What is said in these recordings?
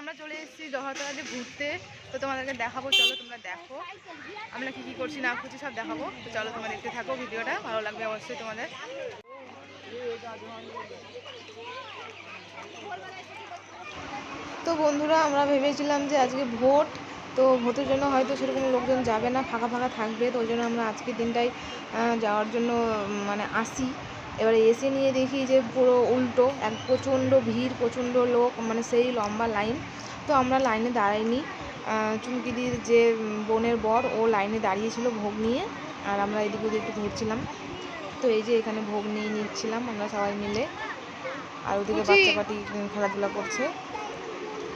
আমরা চলে এসেছি জহরতলাতে ঘুরতে। তো তোমাদেরকে দেখাবো, চলো তোমরা দেখো। আমরা কি কি করছি, না করছি সব দেখাবো। তো চলো তোমরা দেখতে থাকো, ভিডিওটা ভালো লাগবে অবশ্যই তোমাদের। তো বন্ধুরা, আমরা ভেবেছিলাম যে আজকে ভোট, তো ভোটের জন্য হয়তো সেরকম লোকজন যাবে না, ফাঁকা ফাঁকা থাকবে। তো ওই জন্য আমরা আজকের দিনটাই যাওয়ার জন্য মানে আসি। এবারে এসে নিয়ে দেখি যে পুরো উল্টো এক প্রচণ্ড ভিড় প্রচণ্ড লোক মানে সেই লম্বা লাইন। তো আমরা লাইনে দাঁড়াইনি। চুমকিদির যে বোনের বর ও লাইনে দাঁড়িয়েছিল ভোগ নিয়ে আর আমরা এদিক ওদিক একটু ঘুরছিলাম তো এই যে এখানে ভোগ নিয়ে নিচ্ছিলাম আমরা সবাই মিলে। আর ওদিকে বাচ্চা পাটি খেলাধুলা করছে।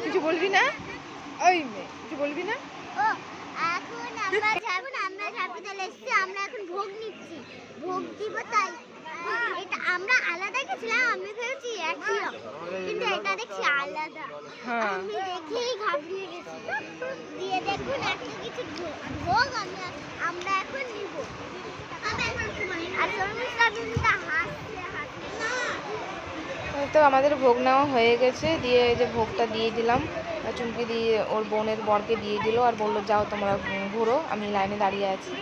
কিছু বলবি না? ওই কিছু বলবি না? এখন আমরা এখন আমরা এসেছি আমরা এখন ভোগ নিচ্ছি। ভোগ দিব তাই আমরা আলাদা গেছিলাম আমি ভেবেছি একই রকম কিন্তু এটা দেখছি আলাদা। হ্যাঁ। আমি দেখেই ঘাবড়িয়ে গেছি। দিয়ে দেখুন এত কিছু ভোগ আমরা আমরা এখন নিব। আর শর্মিষ্ঠা বিন্দুটা হাসছে হাসছে। তো আমাদের ভোগ নেওয়া হয়ে গেছে। দিয়ে এই যে ভোগটা দিয়ে দিলাম। চুমকি দিয়ে ওর বোনের বরকে দিয়ে দিল। আর বলল যাও তোমরা ঘুরো আমি লাইনে দাঁড়িয়ে আছি।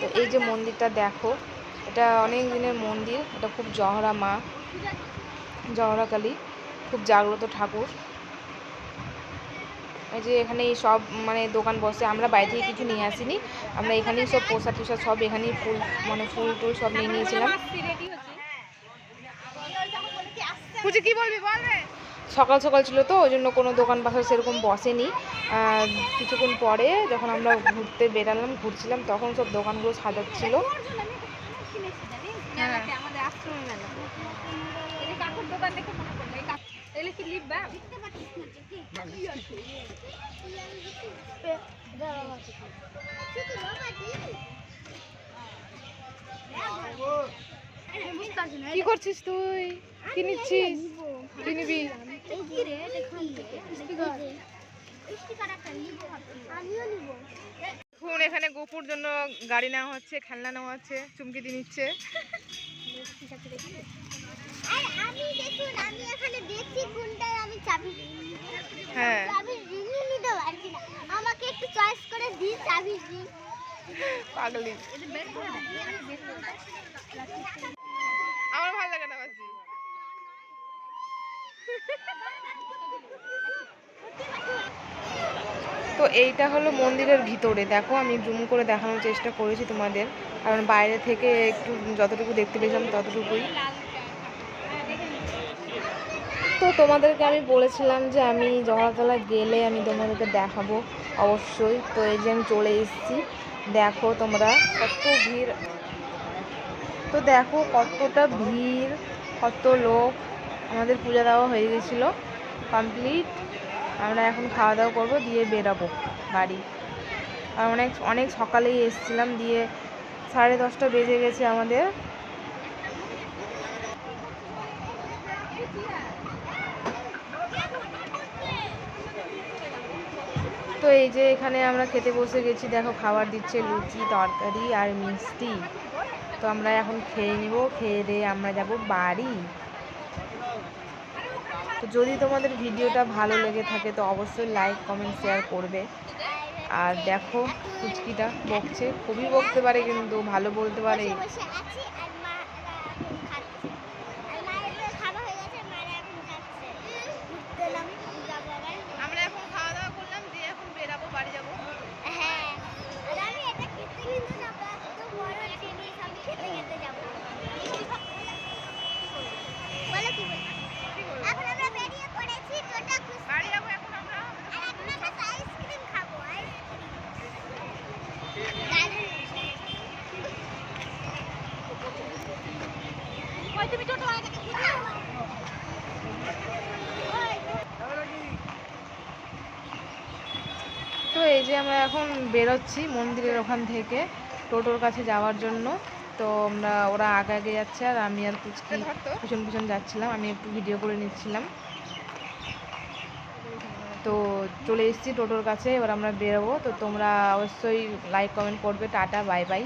তো এই যে মন্দিরটা দেখো এটা অনেক দিনের মন্দির এটা খুব জহরা মা জহরা কালী খুব জাগ্রত ঠাকুর। এই যে এখানে সব মানে দোকান বসে আমরা বাইরে থেকে কিছু নিয়ে আসিনি আমরা এখানেই সব প্রসাদ টুসাদ সব এখানেই ফুল মানে ফুল টুল সব নিয়ে নিয়েছিলাম। কি বলবি বল সকাল সকাল ছিল তো ওই জন্য কোনো দোকান বাজার সেরকম বসেনি। কিছুক্ষণ পরে যখন আমরা ঘুরতে বেরালাম ঘুরছিলাম তখন সব দোকানগুলো সাজাচ্ছিল। হ্যাঁ। আমাদের আশ্রমে মেলা এই যে কাকুর দোকান দেখে মনে পড়ল এই কাকু কি লিপ বা কি করছিস তুই কি নিচ্ছিস কি নিবি আমিও নিব এখন এখানে গোপুর জন্য গাড়ি নেওয়া হচ্ছে খেলনা নেওয়া হচ্ছে চুমকি দিয়ে নিচ্ছে। আর আমি দেখুন আমি এখানে দেখছি কোনটায় আমি চাবি হ্যাঁ। আমাকে একটু চয়েস করে চাবি পাগলি। আমার ভালো লাগে না বাসি তো এইটা হলো মন্দিরের ভিতরে। দেখো, আমি জুম করে দেখানোর চেষ্টা করেছি তোমাদের। কারণ বাইরে থেকে একটু যতটুকু দেখতে পেয়েছিলাম ততটুকুই। তো তোমাদেরকে আমি বলেছিলাম যে আমি জহরতলা গেলে আমি তোমাদেরকে দেখাবো অবশ্যই। তো এই যে আমি চলে এসেছি। দেখো তোমরা কত ভিড়। তো দেখো কতটা ভিড়, কত লোক। আমাদের পূজা দেওয়া হয়ে গেছিল কমপ্লিট। আমরা এখন খাওয়া দাওয়া করব, দিয়ে বেরাবো বাড়ি। আর অনেক অনেক সকালেই এসেছিলাম, দিয়ে সাড়ে দশটা বেজে গেছে আমাদের। তো এই যে এখানে আমরা খেতে বসে গেছি, দেখো খাবার দিচ্ছে লুচি, তরকারি আর মিষ্টি। তো আমরা এখন খেয়ে নিব, খেয়ে দিয়ে আমরা যাব বাড়ি। যদি তোমাদের ভিডিওটা ভালো লেগে থাকে, তো অবশ্যই লাইক কমেন্ট শেয়ার করবে। আর দেখো, কুচকিটা বকছে। খুবই বকতে পারে কিন্তু, ভালো বলতে পারে বসে বসে আছি আর মা এখন খাচ্ছে আর মায়ের খাওয়া হয়ে গেছে মারা এখন যাচ্ছে ঘুরতে এলাম যাব আবার আমরা এখন খাওয়া দাওয়া করলাম দিয়ে এখন বেরাবো বাড়ি যাব হ্যাঁ আর আমি এটা খেতে কিন্তু যাব এত বড় জিনিস আমি খেতে খেতে যাব বলো কি বলছো এখন আমরা বেরিয়ে পড়েছি টোটা খুশি বাড়ি যাব এখন আমরা আর এখন আমরা আইসক্রিম খাব আইসক্রিম দারুণ ওই তুমি টোটো আগে খুঁজে তো এই যে আমরা এখন বেরোচ্ছি মন্দিরের ওখান থেকে টোটোর কাছে যাওয়ার জন্য। তো আমরা ওরা আগে আগে যাচ্ছে আর আমি আর পুচকি পিছন পিছন যাচ্ছিলাম। আমি একটু ভিডিও করে নিচ্ছিলাম। তো চলে এসেছি টোটোর কাছে এবার আমরা বেরোবো। তো তোমরা অবশ্যই লাইক কমেন্ট করবে। Tata bye bye